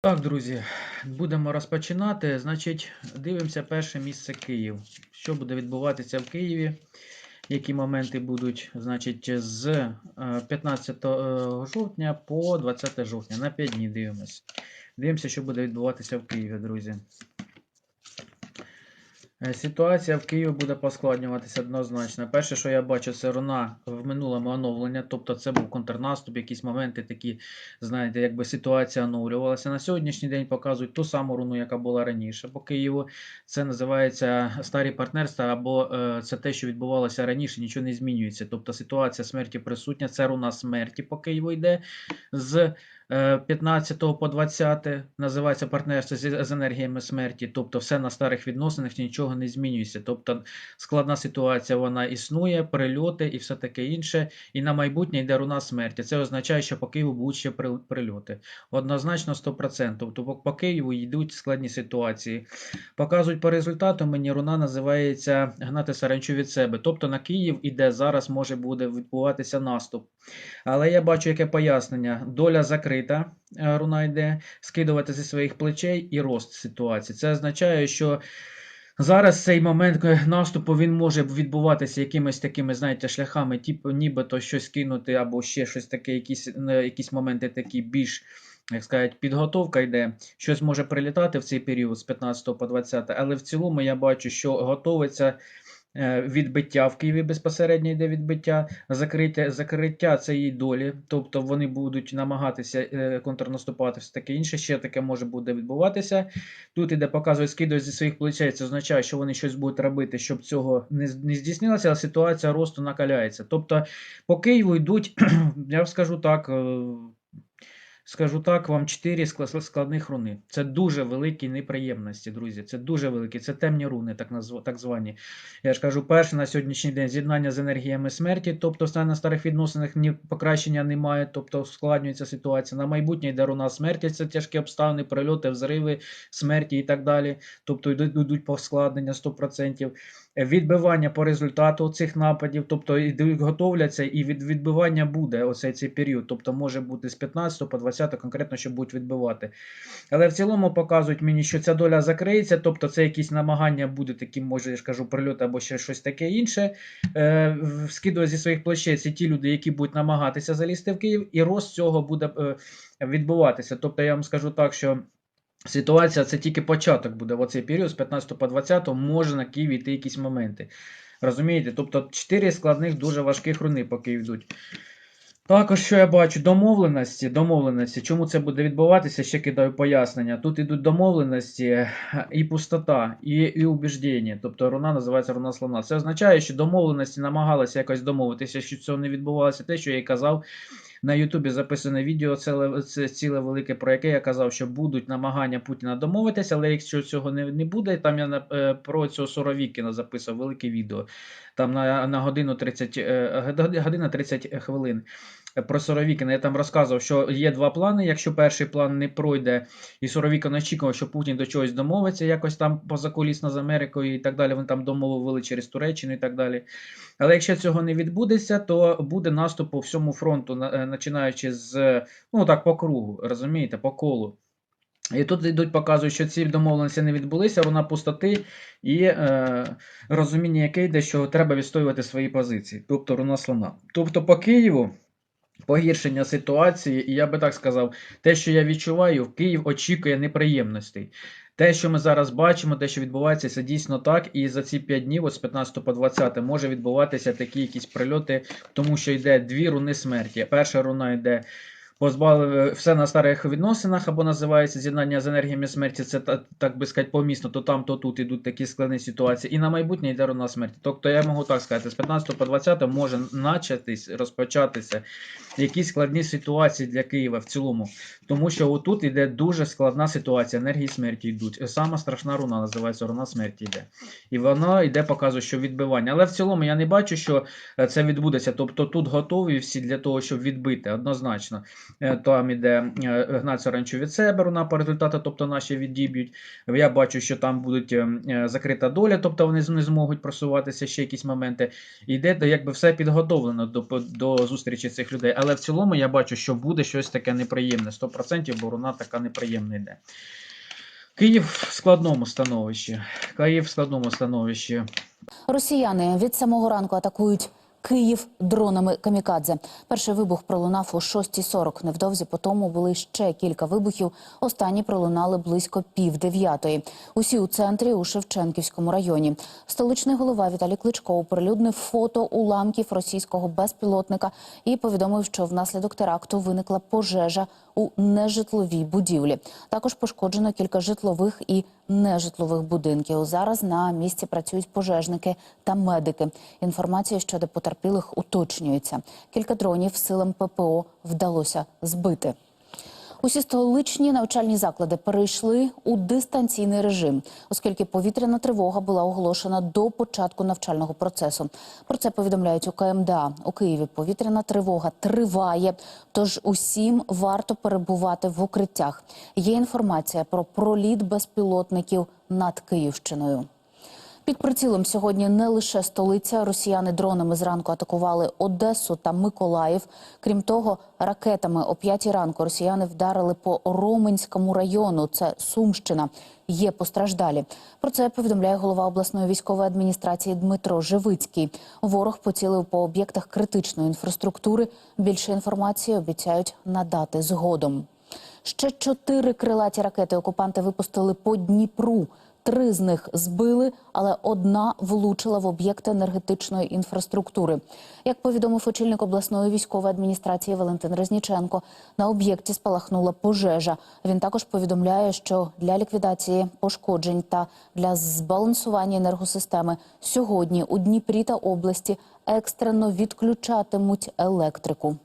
Так, друзі, будемо розпочинати. Значить, дивимося перше місце Київ. Що буде відбуватися в Києві? Які моменти будуть, значить, з е, 15 жовтня по 20 жовтня. На 5 днів дивимося. Дивимося, що буде відбуватися в Києві, друзі. Е, Ситуація в Києві буде поскладнюватися однозначно. Перше, що я бачу, це руна в минулому оновлення, тобто це був контрнаступ, якісь моменти такі, знаєте, якби ситуація оновлювалася. На сьогоднішній день показують ту саму руну, яка була раніше по Києву. Це називається старі партнерства, або е, це те, що відбувалося раніше, нічого не змінюється. Тобто ситуація смерті присутня, це руна смерті по Києву йде з 15 по 20, називається партнерство з, енергіями смерті. Тобто все на старих відносинах, нічого не змінюється. Тобто складна ситуація вона існує, прильоти і все таке інше. І на майбутнє йде руна смерті. Це означає, що по Києву будуть ще прильоти. Однозначно 100%. Тобто по Києву йдуть складні ситуації. Показують по результату, мені руна називається гнати саранчу від себе. Тобто на Київ іде зараз може буде відбуватися наступ. Але я бачу, яке пояснення. Доля закрита, е, руна йде, скидувати зі своїх плечей і рост ситуації. Це означає, що зараз цей момент е, наступу він може відбуватися якимись такими, знаєте, шляхами, типу, нібито щось кинути, або ще щось таке, якісь, е, якісь моменти такі більш. Як сказати, підготовка йде, щось може прилітати в цей період з 15 по 20, але в цілому я бачу, що готовиться відбиття в Києві безпосередньо йде відбиття, закриття, закриття цієї долі, тобто вони будуть намагатися е, контрнаступати, все таке інше, ще таке може буде відбуватися. Тут іде показує, скидують зі своїх плечей, це означає, що вони щось будуть робити, щоб цього не, не здійснилося, але ситуація росту накаляється. Тобто по Києву йдуть, я скажу так. Скажу так, вам 4 складних руни. Це дуже великі неприємності, друзі. Це дуже великі. Це темні руни, так назв... так звані. Я ж кажу, перше на сьогоднішній день з'єднання з енергіями смерті, тобто в на старих відносинах ні покращення немає, тобто ускладнюється ситуація. На майбутнє йде руна смерті, це тяжкі обставини, прильоти, взриви, смерті і так далі. Тобто йдуть поскладнення 100%. Відбивання по результату цих нападів, тобто готовляться, і від відбивання буде оцей цей період. Тобто може бути з 15 по 20 конкретно, що будуть відбивати. Але в цілому показують мені, що ця доля закриється, тобто це якісь намагання буде такі, може, я ж кажу, прильот або ще щось таке інше. Е, скидує зі своїх плечей це ті люди, які будуть намагатися залізти в Київ, і рост цього буде е, відбуватися. Тобто я вам скажу так, що. Ситуація це тільки початок буде в оцей період з 15 по 20 може на Київ йти якісь моменти. Розумієте? Тобто 4 складних дуже важких руни поки йдуть. Також, що я бачу, домовленості, домовленості. Чому це буде відбуватися? Ще кидаю пояснення. Тут ідуть домовленості і пустота, і, і убіждення. Тобто руна називається руна слона. Це означає, що домовленості намагалися якось домовитися, що цього не відбувалося. Те, що я і казав, на Ютубі записане відео, це, це ціле велике, про яке я казав, що будуть намагання Путіна домовитися, але якщо цього не, не буде, там я на- е, про цього Соровікіна записав велике відео. Там на, на годину 30, е, год- година 30 хвилин. Про Соровікіна я там розказував, що є два плани. Якщо перший план не пройде, і Соровікін очікував, що Путін до чогось домовиться, якось там позакулісно з Америкою і так далі. Вони там домовили через Туреччину і так далі. Але якщо цього не відбудеться, то буде наступ по всьому фронту, е, починаючи з ну так по кругу, розумієте, по колу. І тут йдуть, показують, що ці домовленості не відбулися, вона пустоти і е, розуміння, яке йде, що треба відстоювати свої позиції, тобто руна слона. Тобто по Києву погіршення ситуації, і я би так сказав, те, що я відчуваю, Київ очікує неприємностей. Те, що ми зараз бачимо, те, що відбувається, це дійсно так. І за ці 5 днів, от з 15 по 20, може відбуватися такі якісь прильоти, тому що йде дві руни смерті. Перша руна йде позбавили все на старих відносинах, або називається з'єднання з енергіями смерті. Це та- так би сказати, помісно, то там, то тут ідуть такі складні ситуації. І на майбутнє йде руна смерті. Тобто я можу так сказати, з 15 по 20 може начатись, розпочатися якісь складні ситуації для Києва в цілому. Тому що отут іде дуже складна ситуація, енергії смерті йдуть. Сама страшна руна називається руна смерті йде. І вона йде, показує, що відбивання. Але в цілому я не бачу, що е, це відбудеться. Тобто тут готові всі для того, щоб відбити, однозначно. Е, Там іде е, Гнат Саранчу від себе руна по результату, тобто наші відіб'ють. Я бачу, що там будуть е, е, закрита доля, тобто вони не зможуть просуватися ще якісь моменти. Йде де якби все підготовлено до, до зустрічі цих людей. Але в цілому я бачу, що буде щось таке неприємне. 100%, бо руна така неприємна йде. Київ в складному становищі. Київ в складному становищі. Росіяни від самого ранку атакують Київ дронами камікадзе. Перший вибух пролунав о 6.40. Невдовзі по тому були ще кілька вибухів. Останні пролунали близько пів дев'ятої. Усі у центрі у Шевченківському районі. Столичний голова Віталій Кличко оприлюднив фото уламків російського безпілотника і повідомив, що внаслідок теракту виникла пожежа у нежитловій будівлі. Також пошкоджено кілька житлових і нежитлових будинків. Зараз на місці працюють пожежники та медики. Інформація щодо потерпілих уточнюється. Кілька дронів силам ППО вдалося збити. Усі столичні навчальні заклади перейшли у дистанційний режим, оскільки повітряна тривога була оголошена до початку навчального процесу. Про це повідомляють у КМДА. У Києві повітряна тривога триває, тож усім варто перебувати в укриттях. Є інформація про проліт безпілотників над Київщиною. Під прицілом сьогодні не лише столиця. Росіяни дронами зранку атакували Одесу та Миколаїв. Крім того, ракетами о п'ятій ранку росіяни вдарили по Роменському району. Це Сумщина. Є постраждалі. Про це повідомляє голова обласної військової адміністрації Дмитро Живицький. Ворог поцілив по об'єктах критичної інфраструктури. Більше інформації обіцяють надати згодом. Ще чотири крилаті ракети окупанти випустили по Дніпру. Три з них збили, але одна влучила в об'єкт енергетичної інфраструктури. Як повідомив очільник обласної військової адміністрації Валентин Резніченко, на об'єкті спалахнула пожежа. Він також повідомляє, що для ліквідації пошкоджень та для збалансування енергосистеми сьогодні у Дніпрі та області екстрено відключатимуть електрику.